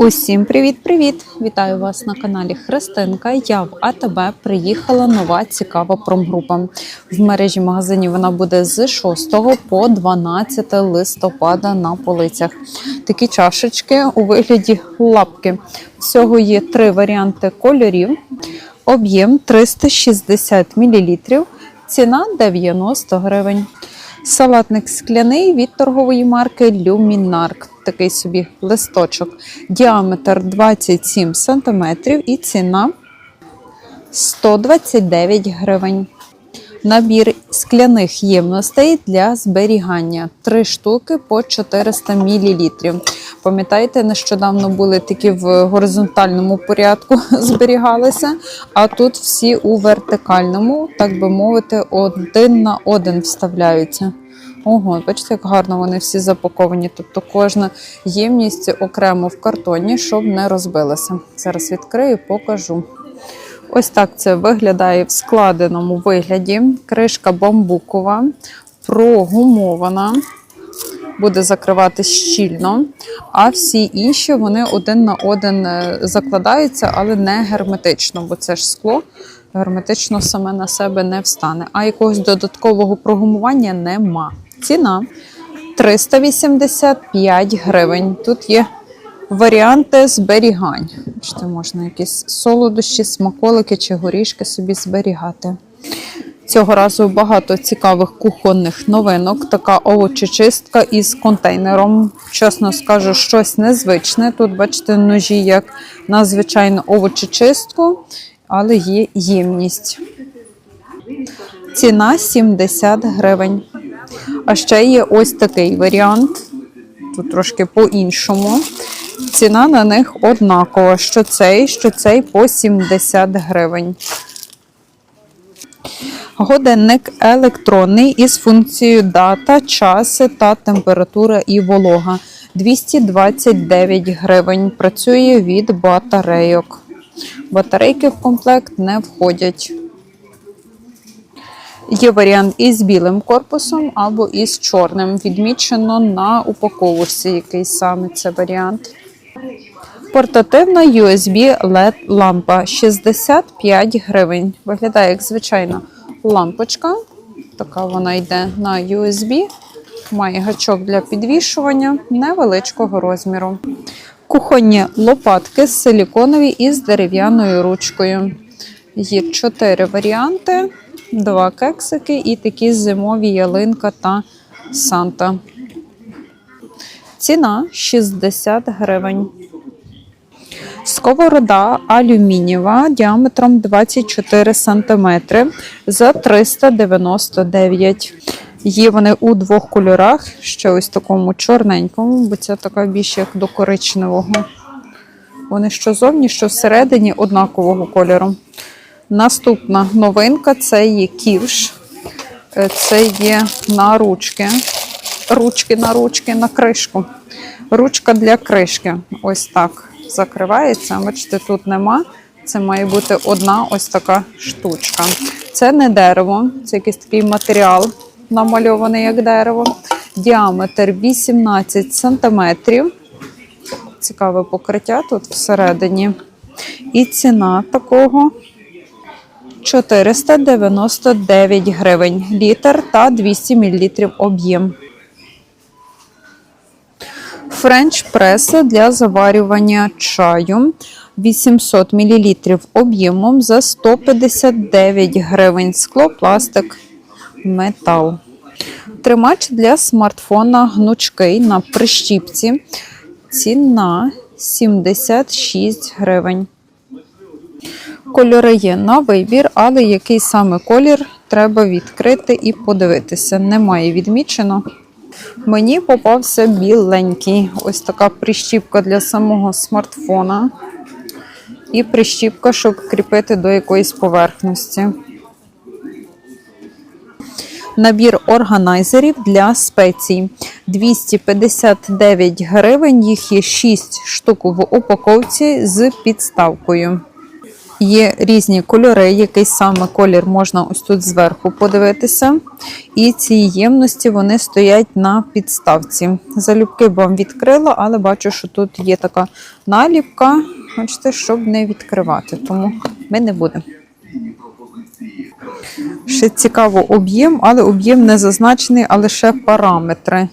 Усім привіт-привіт! Вітаю вас на каналі Христинка. Я в АТБ приїхала нова цікава промгрупа. В мережі магазинів вона буде з 6 по 12 листопада на полицях. Такі чашечки у вигляді лапки. Всього є три варіанти кольорів. Об'єм 360 мл, ціна 90 гривень. Салатник скляний від торгової марки Люмінарк. Такий собі листочок. Діаметр 27 см і ціна 129 гривень. Набір скляних ємностей для зберігання. Три штуки по 400 мл. Пам'ятаєте, нещодавно були такі в горизонтальному порядку зберігалися, а тут всі у вертикальному, так би мовити, один на один вставляються. Ого, бачите, як гарно вони всі запаковані. Тобто кожна ємність окремо в картоні, щоб не розбилася. Зараз відкрию, покажу. Ось так це виглядає в складеному вигляді. Кришка бамбукова, прогумована, буде закриватись щільно. А всі інші вони один на один е, закладаються, але не герметично, бо це ж скло герметично саме на себе не встане. А якогось додаткового прогумування нема. Ціна 385 гривень. Тут є варіанти зберігань. Бачите, можна якісь солодощі, смаколики чи горішки собі зберігати. Цього разу багато цікавих кухонних новинок. Така овочечистка із контейнером. Чесно скажу, щось незвичне. Тут, бачите, ножі як на звичайну овочечистку, але є ємність. Ціна 70 гривень. А ще є ось такий варіант. Тут трошки по-іншому. Ціна на них однакова. Що цей, що цей по 70 гривень. Годинник електронний із функцією дата, час та температура і волога. 229 гривень. Працює від батарейок. Батарейки в комплект не входять. Є варіант із білим корпусом або із чорним. Відмічено на упаковці, який саме це варіант. Портативна USB LED лампа 65 гривень. Виглядає як звичайна лампочка. Така вона йде на USB. Має гачок для підвішування невеличкого розміру. Кухонні лопатки з силіконові із дерев'яною ручкою. Є чотири варіанти, два кексики і такі зимові ялинка та Санта. Ціна 60 гривень. Сковорода алюмінієва діаметром 24 см за 399. Є вони у двох кольорах, ще ось такому чорненькому, бо це така більш як до коричневого. Вони що зовні, що всередині однакового кольору. Наступна новинка це є ківш. Е, Це є на ручки. Ручки на ручки на кришку. Ручка для кришки. Ось так закривається. Бачите, тут нема. Це має бути одна ось така штучка. Це не дерево, це якийсь такий матеріал, намальований як дерево. Діаметр 18 см. Цікаве покриття тут всередині. І ціна такого 499 гривень. Літр та 200 мл об'єм. Френч прес для заварювання чаю 800 мл об'ємом за 159 гривень. Скло, пластик, метал. Тримач для смартфона гнучкий на прищіпці. Ціна 76 гривень. Кольори є на вибір, але який саме колір треба відкрити і подивитися. Немає відмічено. Мені попався біленький. Ось така прищіпка для самого смартфона. І прищіпка, щоб кріпити до якоїсь поверхності. Набір органайзерів для спецій 259 гривень. Їх є 6 штук в упаковці з підставкою. Є різні кольори, який саме колір можна ось тут зверху подивитися. І ці ємності вони стоять на підставці. Залюбки б вам відкрила, але бачу, що тут є така наліпка, бачите, щоб не відкривати, тому ми не будемо. Ще цікаво об'єм, але об'єм не зазначений, а лише параметри.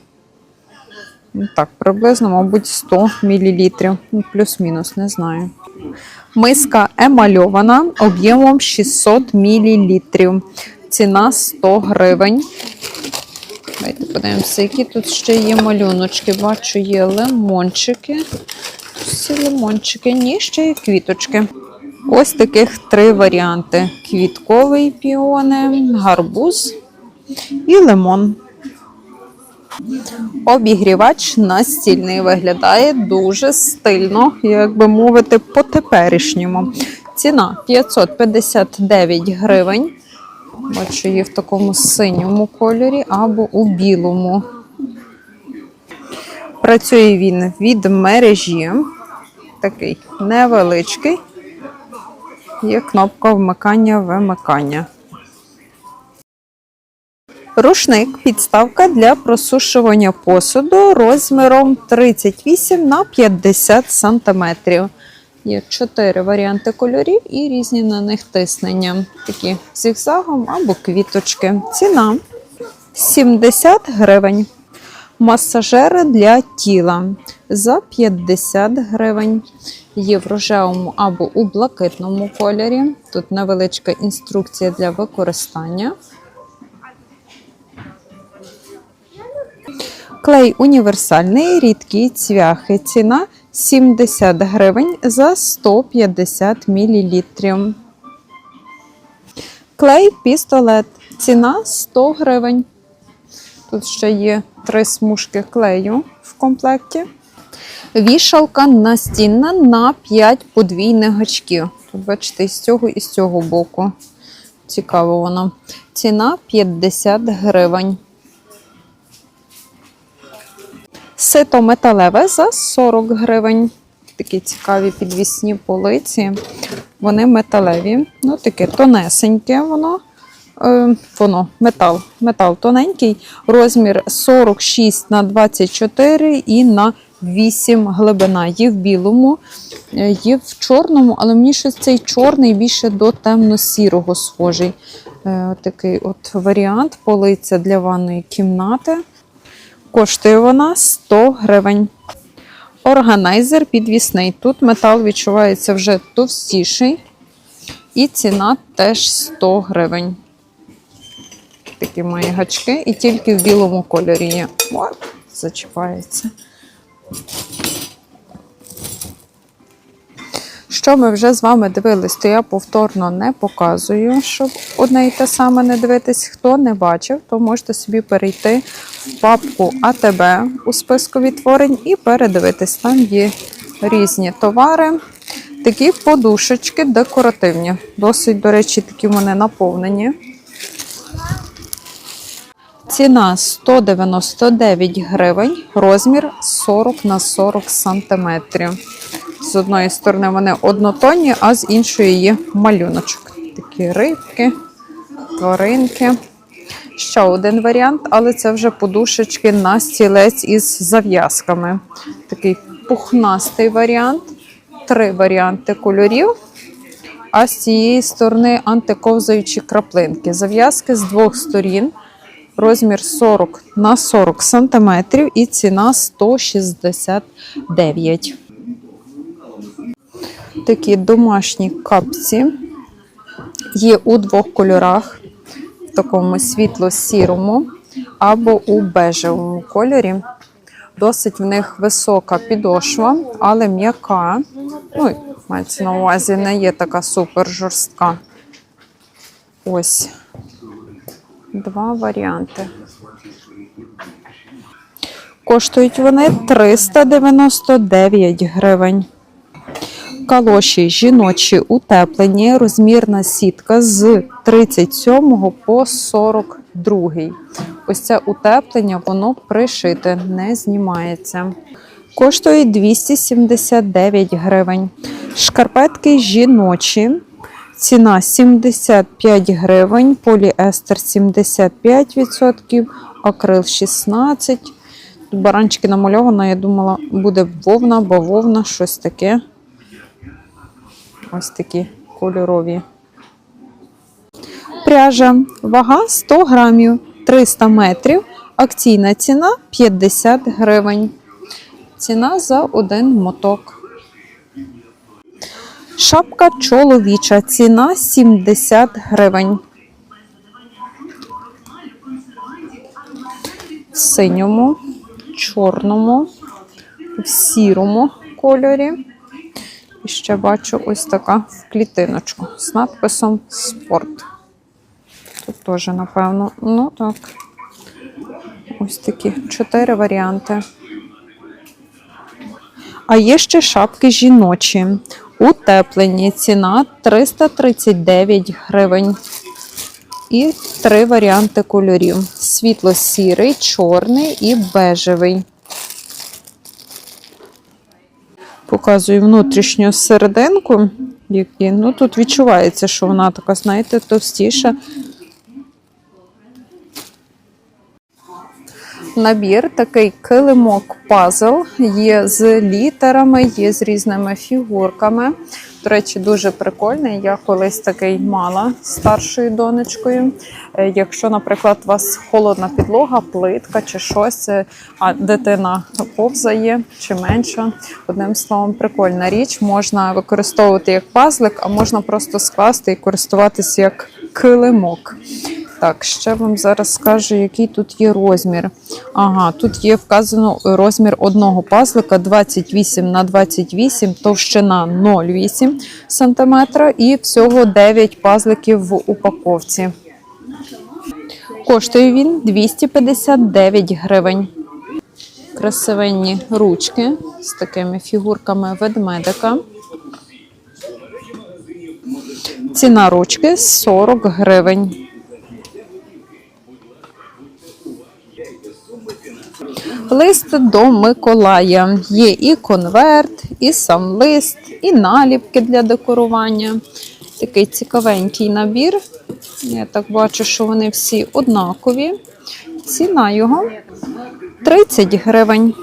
Ну, Так, приблизно, мабуть, 100 мл. Ну, Плюс-мінус, не знаю. Миска емальована об'ємом 600 мл. Ціна 100 гривень. Давайте подивимося, які тут ще є малюночки. Бачу, є лимончики. Всі лимончики, ні, ще є квіточки. Ось таких три варіанти: квітковий піони, гарбуз і лимон. Обігрівач настільний виглядає дуже стильно, як би мовити, по-теперішньому. Ціна 559 гривень. Бачу, є в такому синьому кольорі або у білому. Працює він від мережі. Такий невеличкий. Є кнопка вмикання-вимикання. Рушник підставка для просушування посуду розміром 38 на 50 см. Є чотири варіанти кольорів і різні на них тиснення. Такі зігзагом або квіточки. Ціна 70 гривень. Масажери для тіла за 50 гривень. Є в рожевому або у блакитному кольорі. Тут невеличка інструкція для використання. Клей універсальний, рідкі цвяхи. Ціна 70 гривень за 150 мл. Клей пістолет. Ціна 100 гривень. Тут ще є три смужки клею в комплекті. Вішалка настінна на 5 подвійних гачків. Тут, бачите, з цього і з цього боку. Цікаво воно. Ціна 50 гривень. Сито металеве за 40 гривень. Такі цікаві підвісні полиці. Вони металеві. Ну, таке тонесеньке воно. Е, воно метал. Метал тоненький. Розмір 46 на 24 і на 8 глибина. Є в білому, е, є в чорному, але мені щось цей чорний більше до темно-сірого схожий. Е, Такий от варіант полиця для ванної кімнати. Коштує вона 100 гривень. Органайзер підвісний. Тут метал відчувається вже товстіший. І ціна теж 100 гривень. Такі мої гачки, і тільки в білому кольорі є. Зачіпається. Що ми вже з вами дивились, то я повторно не показую, щоб одне і те саме не дивитись. Хто не бачив, то можете собі перейти папку АТБ у списку відтворень і передивитись. Там є різні товари. Такі подушечки декоративні. Досить, до речі, такі вони наповнені. Ціна 199 гривень, розмір 40 на 40 сантиметрів. З одної сторони вони однотонні, а з іншої є малюночок. Такі рибки, тваринки. Ще один варіант, але це вже подушечки на стілець із зав'язками. Такий пухнастий варіант. Три варіанти кольорів. А з цієї сторони антиковзаючі краплинки. Зав'язки з двох сторін. Розмір 40 на 40 см і ціна 169. Такі домашні капці є у двох кольорах, такому світло-сірому або у бежевому кольорі. Досить в них висока підошва, але м'яка. Ну, мається на увазі, не є така супер жорстка. Ось два варіанти. Коштують вони 399 гривень. Калоші жіночі утеплені, розмірна сітка з 37 по 42. Ось це утеплення, воно пришите, не знімається. Коштує 279 гривень. Шкарпетки жіночі Ціна 75 гривень, поліестер 75%, акрил 16%. Тут баранчики намальовано, я думала, буде вовна, бавовна, щось таке. Ось такі кольорові. Пряжа. Вага 100 грамів, 300 метрів. Акційна ціна 50 гривень. Ціна за один моток. Шапка чоловіча. Ціна 70 гривень. В синьому, чорному, в сірому кольорі. І ще бачу ось така в клітиночку з надписом Спорт. Тут теж, напевно, ну так. Ось такі чотири варіанти. А є ще шапки жіночі. Утеплені. Ціна 339 гривень. І три варіанти кольорів: світло-сірий, чорний і бежевий. Показую внутрішню серединку. Ну, тут відчувається, що вона така, знаєте, товстіша. Набір такий килимок пазл. Є з літерами, є з різними фігурками. До речі, дуже прикольний. Я колись такий мала старшою донечкою. Е, Якщо, наприклад, у вас холодна підлога, плитка чи щось, е, а дитина повзає чи менша. Одним словом, прикольна річ. Можна використовувати як пазлик, а можна просто скласти і користуватися як килимок. Так, ще вам зараз скажу, який тут є розмір. Ага, тут є вказано розмір одного пазлика 28 на 28, товщина 0,8 см і всього 9 пазликів в упаковці. Коштує він 259 гривень. Красивенні ручки з такими фігурками ведмедика. Ціна ручки 40 гривень. Лист до Миколая. Є і конверт, і сам лист, і наліпки для декорування. Такий цікавенький набір. Я так бачу, що вони всі однакові. Ціна його 30 гривень.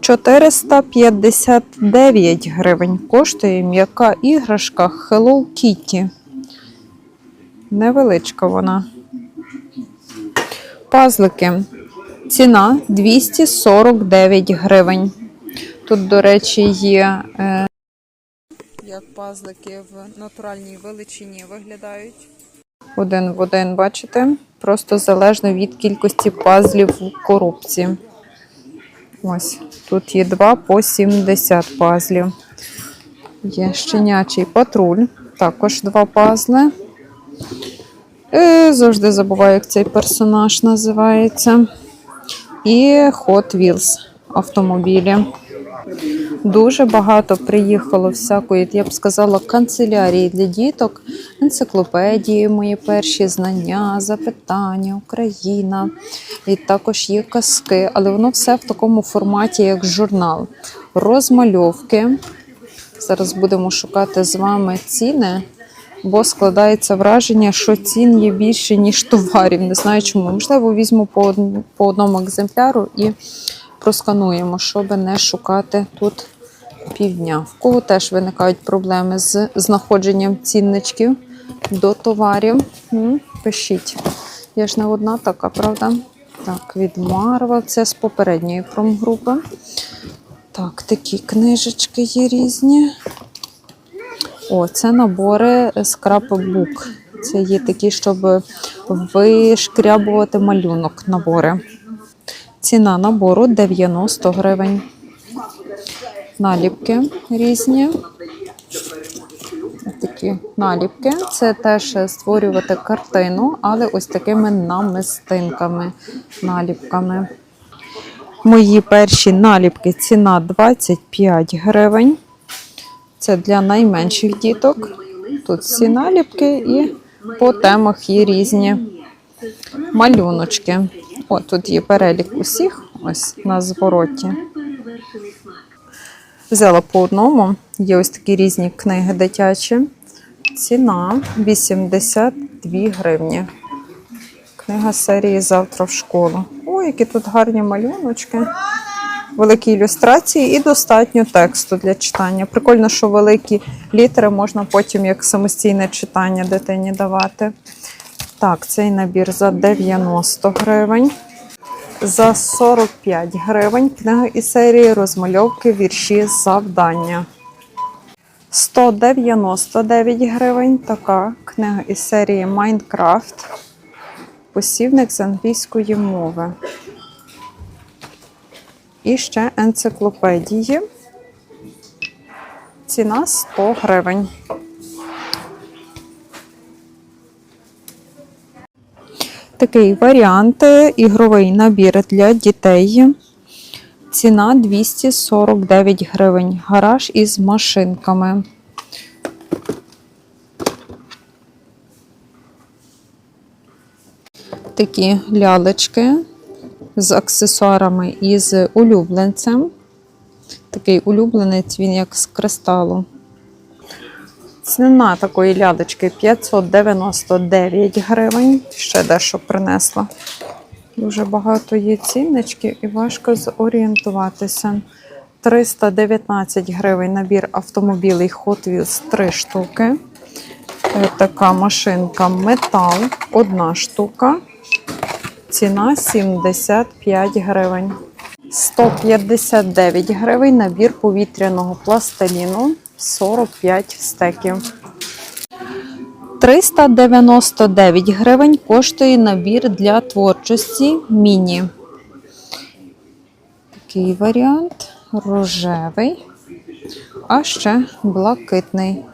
459 гривень коштує м'яка іграшка Hello Kitty. Невеличка вона. Пазлики. Ціна 249 гривень. Тут, до речі, є. Е... Як пазлики в натуральній величині виглядають. Один в один, бачите? Просто залежно від кількості пазлів в коробці. Ось, тут є 2 по 70 пазлів. Є щенячий патруль, також два пазли. Е, завжди забуваю, як цей персонаж називається. І Hot Wheels автомобілі. Дуже багато приїхало всякої, я б сказала, канцелярії для діток, енциклопедії, мої перші знання, запитання, Україна. І також є казки, але воно все в такому форматі, як журнал. Розмальовки. Зараз будемо шукати з вами ціни бо складається враження, що цін є більше, ніж товарів. Не знаю чому. Можливо, візьму по, од- по одному екземпляру і проскануємо, щоб не шукати тут півдня. В кого теж виникають проблеми з знаходженням цінничків до товарів. Пишіть. Я ж не одна така, правда? Так, від Marvel, це з попередньої промгрупи. Так, такі книжечки є різні. О, це набори скрапбук. Це є такі, щоб вишкрябувати малюнок набори. Ціна набору 90 гривень. Наліпки різні. Такі наліпки. Це теж створювати картину, але ось такими намистинками, наліпками. Мої перші наліпки ціна 25 гривень. Це для найменших діток. Тут всі наліпки і по темах є різні малюночки. О, тут є перелік усіх, ось на звороті. Взяла по одному. Є ось такі різні книги дитячі. Ціна 82 гривні. Книга серії Завтра в школу. Ой, які тут гарні малюночки. Великі ілюстрації і достатньо тексту для читання. Прикольно, що великі літери можна потім як самостійне читання дитині давати. Так, цей набір за 90 гривень. За 45 гривень книга із серії розмальовки вірші завдання. 199 гривень така книга із серії Майнкрафт. Посівник з англійської мови. І ще енциклопедії. Ціна 100 гривень. Такий варіант ігровий набір для дітей. Ціна 249 гривень. Гараж із машинками. Такі лялечки з аксесуарами і з улюбленцем. Такий улюбленець, він як з кристалу. Ціна такої лялечки 599 гривень. Ще дещо принесла. Дуже багато є цінничків і важко зорієнтуватися. 319 гривень набір автомобілей Hot Wheels 3 штуки. Е, Така машинка метал, одна штука. Ціна 75 гривень. 159 гривень набір повітряного пластиліну 45 стеків. 399 гривень коштує набір для творчості міні. Такий варіант рожевий, а ще блакитний.